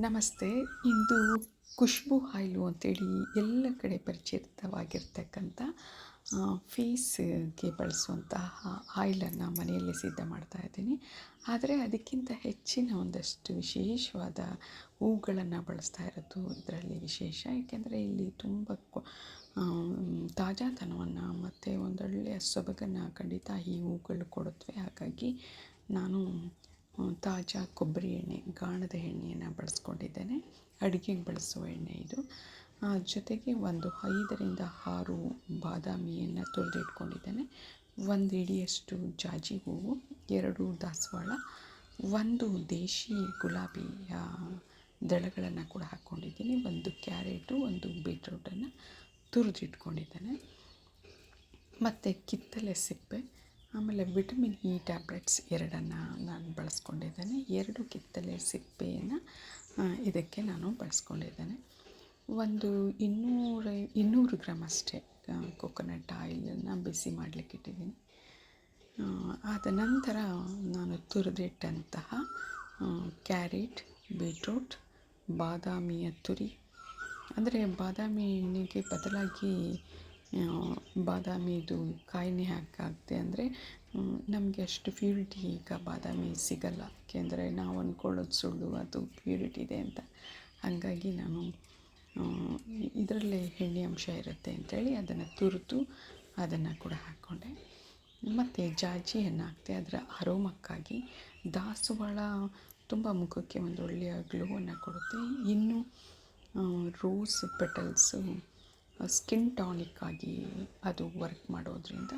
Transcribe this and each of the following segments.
ನಮಸ್ತೆ, ಇಂದು ಖುಷ್ಬು ಆಯಿಲು ಅಂತೇಳಿ ಎಲ್ಲ ಕಡೆ ಪರಿಚಿತವಾಗಿರ್ತಕ್ಕಂಥ ಫೇಸ್ಗೆ ಬಳಸುವಂತಹ ಆಯಿಲನ್ನು ಮನೆಯಲ್ಲೇ ಸಿದ್ಧ ಮಾಡ್ತಾ ಇದ್ದೀನಿ. ಆದರೆ ಅದಕ್ಕಿಂತ ಹೆಚ್ಚಿನ ಒಂದಷ್ಟು ವಿಶೇಷವಾದ ಹೂಗಳನ್ನು ಬಳಸ್ತಾ ಇರೋದು ಇದರಲ್ಲಿ ವಿಶೇಷ. ಏಕೆಂದರೆ ಇಲ್ಲಿ ತುಂಬ ತಾಜಾತನವನ್ನು ಮತ್ತು ಒಂದೊಳ್ಳೆಯ ಸೊಬಗನ್ನು ಖಂಡಿತ ಈ ಹೂಗಳು ಕೊಡುತ್ತವೆ. ಹಾಗಾಗಿ ನಾನು ತಾಜಾ ಕೊಬ್ಬರಿ ಎಣ್ಣೆ, ಗಾಣದ ಎಣ್ಣೆಯನ್ನು ಬಳಸ್ಕೊಂಡಿದ್ದೇನೆ. ಅಡುಗೆಗೆ ಬಳಸುವ ಎಣ್ಣೆ ಇದು. ಜೊತೆಗೆ ಒಂದು ಐದರಿಂದ ಆರು ಬಾದಾಮಿಯನ್ನು ತುರಿದಿಟ್ಕೊಂಡಿದ್ದೇನೆ ಒಂದು ಇಡಿಯಷ್ಟು ಜಾಜಿ ಹೂವು, ಎರಡು ದಾಸವಾಳ, ಒಂದು ದೇಶಿ ಗುಲಾಬಿಯ ದಳಗಳನ್ನು ಕೂಡ ಹಾಕ್ಕೊಂಡಿದ್ದೀನಿ ಒಂದು ಕ್ಯಾರೆಟು, ಒಂದು ಬೀಟ್ರೂಟನ್ನು ತುರಿದಿಟ್ಕೊಂಡಿದ್ದೇನೆ. ಮತ್ತು ಕಿತ್ತಲೆ ಸಿಪ್ಪೆ. ಆಮೇಲೆ ವಿಟಮಿನ್ ಇ ಟ್ಯಾಬ್ಲೆಟ್ಸ್ ಎರಡನ್ನು ನಾನು ಬಳಸ್ಕೊಂಡಿದ್ದೇನೆ. ಎರಡು ಕಿತ್ತಲೆ ಸಿಪ್ಪೆಯನ್ನು ಇದಕ್ಕೆ ನಾನು ಬಳಸ್ಕೊಂಡಿದ್ದೇನೆ. ಒಂದು ಇನ್ನೂರ, ಇನ್ನೂರು ಗ್ರಾಮ್ ಅಷ್ಟೇ ಕೊಕೊನಟ್ ಆಯಿಲನ್ನು ಬಿಸಿ ಮಾಡಲಿಕ್ಕೆ ಇಟ್ಟಿದ್ದೀನಿ. ಆದ ನಂತರ ನಾನು ತುರಿದಿಟ್ಟಂತಹ ಕ್ಯಾರೆಟ್, ಬೀಟ್ರೂಟ್, ಬಾದಾಮಿಯ ತುರಿ. ಅಂದರೆ ಬಾದಾಮಿ ಎಣ್ಣೆಗೆ ಬದಲಾಗಿ ಬಾದಾಮಿದು ಕಾಯಿನೇ ಹಾಕಾಗ್ತೆ ಅಂದರೆ ನಮಗೆ ಅಷ್ಟು ಪ್ಯೂರಿಟಿ ಈಗ ಬಾದಾಮಿ ಸಿಗಲ್ಲ. ಏಕೆಂದರೆ ನಾವು ಅಂದ್ಕೊಳ್ಳೋದು ಸುಳ್ಳು, ಅದು ಪ್ಯೂರಿಟಿ ಇದೆ ಅಂತ. ಹಾಗಾಗಿ ನಾನು ಇದರಲ್ಲೇ ಎಣ್ಣೆ ಅಂಶ ಇರುತ್ತೆ ಅಂಥೇಳಿ ಅದನ್ನು ತುರಿದು ಅದನ್ನು ಕೂಡ ಹಾಕ್ಕೊಂಡೆ ಮತ್ತು ಜಾಜಿಯನ್ನು ಹಾಕ್ತೆ ಅದರ ಅರೋಮಕ್ಕಾಗಿ ದಾಸವಾಳ ತುಂಬ ಮುಖಕ್ಕೆ ಒಂದು ಒಳ್ಳೆಯ ಗ್ಲೋವನ್ನು ಕೊಡುತ್ತೆ. ಇನ್ನು ರೋಸ್ ಪೆಟಲ್ಸು ಸ್ಕಿನ್ ಟಾನಿಕ್ ಆಗಿ ಅದು ವರ್ಕ್ ಮಾಡೋದರಿಂದ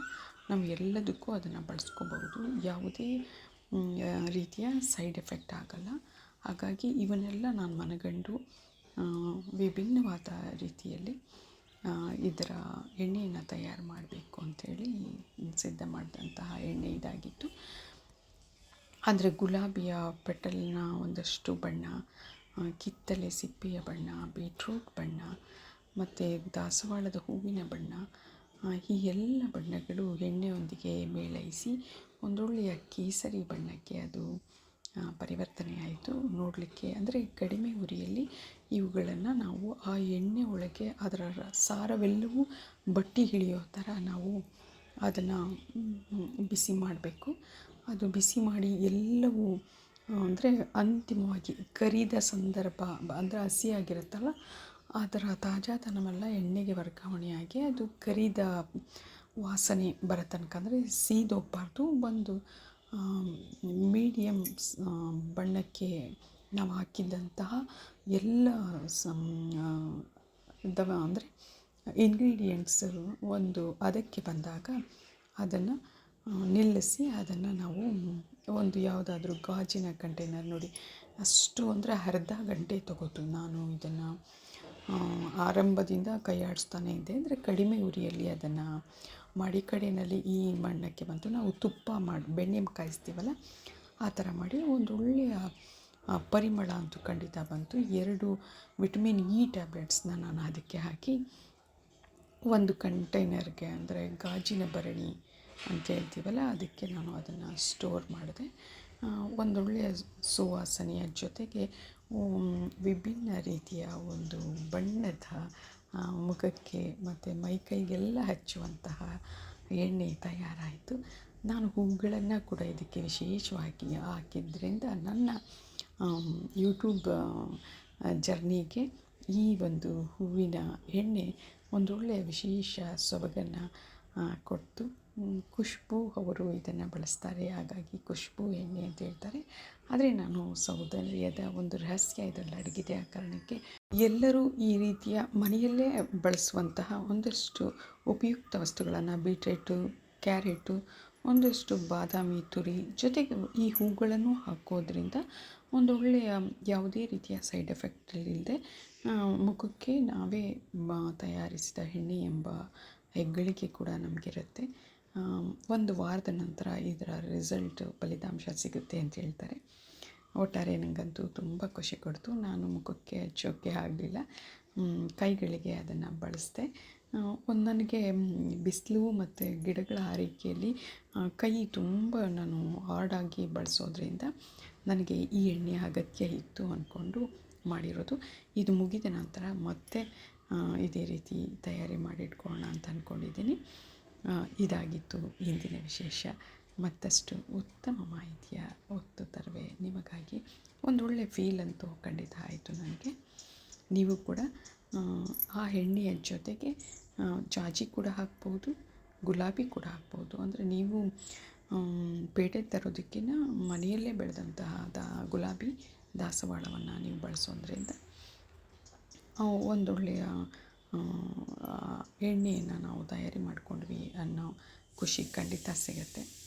ನಾವು ಎಲ್ಲದಕ್ಕೂ ಅದನ್ನು ಬಳಸ್ಕೋಬಹುದು. ಯಾವುದೇ ರೀತಿಯ ಸೈಡ್ ಎಫೆಕ್ಟ್ ಆಗಲ್ಲ. ಹಾಗಾಗಿ ಇವನ್ನೆಲ್ಲ ನಾನು ಮನಗಂಡು ವಿಭಿನ್ನವಾದ ರೀತಿಯಲ್ಲಿ ಇದರ ಎಣ್ಣೆಯನ್ನು ತಯಾರು ಮಾಡಬೇಕು ಅಂಥೇಳಿ ಸಿದ್ಧ ಮಾಡಿದಂತಹ ಎಣ್ಣೆ ಇದಾಗಿತ್ತು. ಅಂದರೆ ಗುಲಾಬಿಯ ಪೆಟಲ್ನ ಒಂದಷ್ಟು ಬಣ್ಣ ಕಿತ್ತಲೆ ಸಿಪ್ಪೆಯ ಬಣ್ಣ, ಬೀಟ್ರೂಟ್ ಬಣ್ಣ ಮತ್ತು ದಾಸವಾಳದ ಹೂವಿನ ಬಣ್ಣ ಈ ಎಲ್ಲ ಬಣ್ಣಗಳು ಎಣ್ಣೆಯೊಂದಿಗೆ ಮೇಳೈಸಿ ಒಂದೊಳ್ಳೆಯ ಕೇಸರಿ ಬಣ್ಣಕ್ಕೆ ಅದು ಪರಿವರ್ತನೆ ಆಯಿತು. ನೋಡಲಿಕ್ಕೆ ಅಂದರೆ ಕಡಿಮೆ ಉರಿಯಲ್ಲಿ ಇವುಗಳನ್ನು ನಾವು ಆ ಎಣ್ಣೆ ಒಳಗೆ ಅದರ ಸಾರವೆಲ್ಲವೂ ಬಟ್ಟಿ ಹಿಡಿಯೋ ಥರ ನಾವು ಅದನ್ನು ಬಿಸಿ ಮಾಡಬೇಕು. ಅದು ಬಿಸಿ ಮಾಡಿ ಎಲ್ಲವೂ ಅಂದರೆ ಅಂತಿಮವಾಗಿ ಕರಿದ ಸಂದರ್ಭ, ಅಂದರೆ ಹಸಿಯಾಗಿರುತ್ತಲ್ಲ ಅದರ ತಾಜಾತನವೆಲ್ಲ ಎಣ್ಣೆಗೆ ವರ್ಗಾವಣೆಯಾಗಿ ಅದು ಕರಿದ ವಾಸನೆ ಬರೋ ತನಕ, ಅಂದರೆ ಸೀದೋಗಬಾರ್ದು. ಒಂದು ಮೀಡಿಯಮ್ ಬಣ್ಣಕ್ಕೆ ನಾವು ಹಾಕಿದ್ದಂತಹ ಎಲ್ಲ ಸಮ್ ದವ, ಅಂದರೆ ಇಂಗ್ರೀಡಿಯೆಂಟ್ಸು ಒಂದು ಅದಕ್ಕೆ ಬಂದಾಗ ಅದನ್ನು ನಿಲ್ಲಿಸಿ ಅದನ್ನು ನಾವು ಒಂದು ಯಾವುದಾದ್ರೂ ಗಾಜಿನ ಕಂಟೈನರ್ ನೋಡಿ, ಅಷ್ಟು ಅಂದರೆ ಅರ್ಧ ಗಂಟೆ ತಗೋತು ನಾನು ಇದನ್ನು. ಆರಂಭದಿಂದ ಕೈ ಆಡಿಸ್ತಾನೆ ಇದ್ದೆ. ಅಂದರೆ ಕಡಿಮೆ ಉರಿಯಲ್ಲಿ ಅದನ್ನು ಮಾಡಿ ಕಡೆಯಲ್ಲಿ ಈ ಮಣ್ಣಕ್ಕೆ ಬಂತು. ನಾವು ತುಪ್ಪ ಮಾಡಿ, ಬೆಣ್ಣೆ ಕಾಯಿಸ್ತೀವಲ್ಲ, ಆ ಥರ ಮಾಡಿ ಒಂದು ಒಳ್ಳೆಯ ಪರಿಮಳ ಅಂತೂ ಖಂಡಿತ ಬಂತು. ಎರಡು ವಿಟಮಿನ್ ಇ ಟ್ಯಾಬ್ಲೆಟ್ಸ್ನ ನಾನು ಅದಕ್ಕೆ ಹಾಕಿ ಒಂದು ಕಂಟೈನರ್ಗೆ, ಅಂದರೆ ಗಾಜಿನ ಭರಣಿ ಅಂತ ಹೇಳ್ತೀವಲ್ಲ, ಅದಕ್ಕೆ ನಾನು ಅದನ್ನು ಸ್ಟೋರ್ ಮಾಡಿದೆ. ಒಂದೊಳ್ಳೆಯ ಸುವಾಸನೆಯ ಜೊತೆಗೆ ವಿಭಿನ್ನ ರೀತಿಯ ಒಂದು ಬಣ್ಣದ ಮುಖಕ್ಕೆ ಮತ್ತು ಮೈಕೈಗೆಲ್ಲ ಹಚ್ಚುವಂತಹ ಎಣ್ಣೆ ತಯಾರಾಯಿತು. ನಾನು ಹೂಗಳನ್ನು ಕೂಡ ಇದಕ್ಕೆ ವಿಶೇಷವಾಗಿ ಹಾಕಿದ್ದರಿಂದ ನನ್ನ ಯೂಟ್ಯೂಬ್ ಜರ್ನಿಗೆ ಈ ಒಂದು ಹೂವಿನ ಎಣ್ಣೆ ಒಂದೊಳ್ಳೆಯ ವಿಶೇಷ ಸೊಬಗನ್ನು ಕೊಟ್ಟು ಖುಷ್ಬು ಅವರು ಇದನ್ನು ಬಳಸ್ತಾರೆ. ಹಾಗಾಗಿ ಖುಷ್ಬು ಎಣ್ಣೆ ಅಂತ ಹೇಳ್ತಾರೆ. ಆದರೆ ನಾನು ಸೌಂದರ್ಯದ ಒಂದು ರಹಸ್ಯ ಇದರಲ್ಲಿ ಅಡಗಿದೆ ಆ ಕಾರಣಕ್ಕೆ ಎಲ್ಲರೂ ಈ ರೀತಿಯ ಮನೆಯಲ್ಲೇ ಬಳಸುವಂತಹ ಒಂದಷ್ಟು ಉಪಯುಕ್ತ ವಸ್ತುಗಳನ್ನು ಬೀಟ್ರೇಟು, ಕ್ಯಾರೆಟು, ಒಂದಷ್ಟು ಬಾದಾಮಿ ತುರಿ ಜೊತೆಗೆ ಈ ಹೂಗಳನ್ನು ಹಾಕೋದ್ರಿಂದ ಒಂದು ಒಳ್ಳೆಯ ಯಾವುದೇ ರೀತಿಯ ಸೈಡ್ ಎಫೆಕ್ಟ್ ಇಲ್ಲದೆ ಮುಖಕ್ಕೆ ನಾವೇ ತಯಾರಿಸಿದ ಎಣ್ಣೆ ಎಂಬ ಹೆಗ್ಗಳಿಕೆ ಕೂಡ ನಮಗಿರುತ್ತೆ. ಒಂದು ವಾರದ ನಂತರ ಇದರ ರಿಸಲ್ಟ್ ಫಲಿತಾಂಶ ಸಿಗುತ್ತೆ ಅಂತ ಹೇಳ್ತಾರೆ. ಒಟ್ಟಾರೆ ನನಗಂತೂ ತುಂಬ ಖುಷಿ ಕೊಡ್ತು. ನಾನು ಮುಖಕ್ಕೆ ಹಚ್ಚೋಕ್ಕೆ ಆಗಲಿಲ್ಲ. ಕೈಗಳಿಗೆ ಅದನ್ನು ಬಳಸಿದೆ. ಒಂದು ನನಗೆ ಬಿಸಿಲು ಮತ್ತು ಗಿಡಗಳ ಆರೈಕೆಯಲ್ಲಿ ಕೈ ತುಂಬ ನಾನು ಹಾರ್ಡಾಗಿ ಬಳಸೋದ್ರಿಂದ ನನಗೆ ಈ ಎಣ್ಣೆ ಅಗತ್ಯ ಇತ್ತು ಅಂದ್ಕೊಂಡು ಮಾಡಿರೋದು. ಇದು ಮುಗಿದ ನಂತರ ಮತ್ತೆ ಇದೇ ರೀತಿ ತಯಾರಿ ಮಾಡಿಟ್ಕೊಳ್ಳೋಣ ಅಂತ ಅಂದ್ಕೊಂಡಿದ್ದೀನಿ ಇದಾಗಿತ್ತು ಇಂದಿನ ವಿಶೇಷ. ಮತ್ತಷ್ಟು ಉತ್ತಮ ಮಾಹಿತಿಯ ಹೊತ್ತು ತರುವೆ ನಿಮಗಾಗಿ ಒಂದೊಳ್ಳೆ ಫೀಲ್ ಅಂತೂ ಖಂಡಿತ ಆಯಿತು ನನಗೆ. ನೀವು ಕೂಡ ಆ, ಎಣ್ಣೆಯ ಜೊತೆಗೆ ಜಾಜಿ ಕೂಡ ಹಾಕ್ಬೋದು ಗುಲಾಬಿ ಕೂಡ ಹಾಕ್ಬೋದು. ಅಂದರೆ ನೀವು ಪೇಟೆ ತರೋದಕ್ಕಿಂತ ಮನೆಯಲ್ಲೇ ಬೆಳೆದಂತಹ ದಾ ಗುಲಾಬಿ ದಾಸವಾಳವನ್ನು ನೀವು ಬಳಸೋದ್ರಿಂದ ಒಂದೊಳ್ಳೆಯ ಎಣ್ಣೆಯನ್ನು ನಾವು ತಯಾರಿ ಮಾಡಿಕೊಂಡ್ವಿ ಅನ್ನೋ ಖುಷಿ ಖಂಡಿತ ಸಿಗುತ್ತೆ.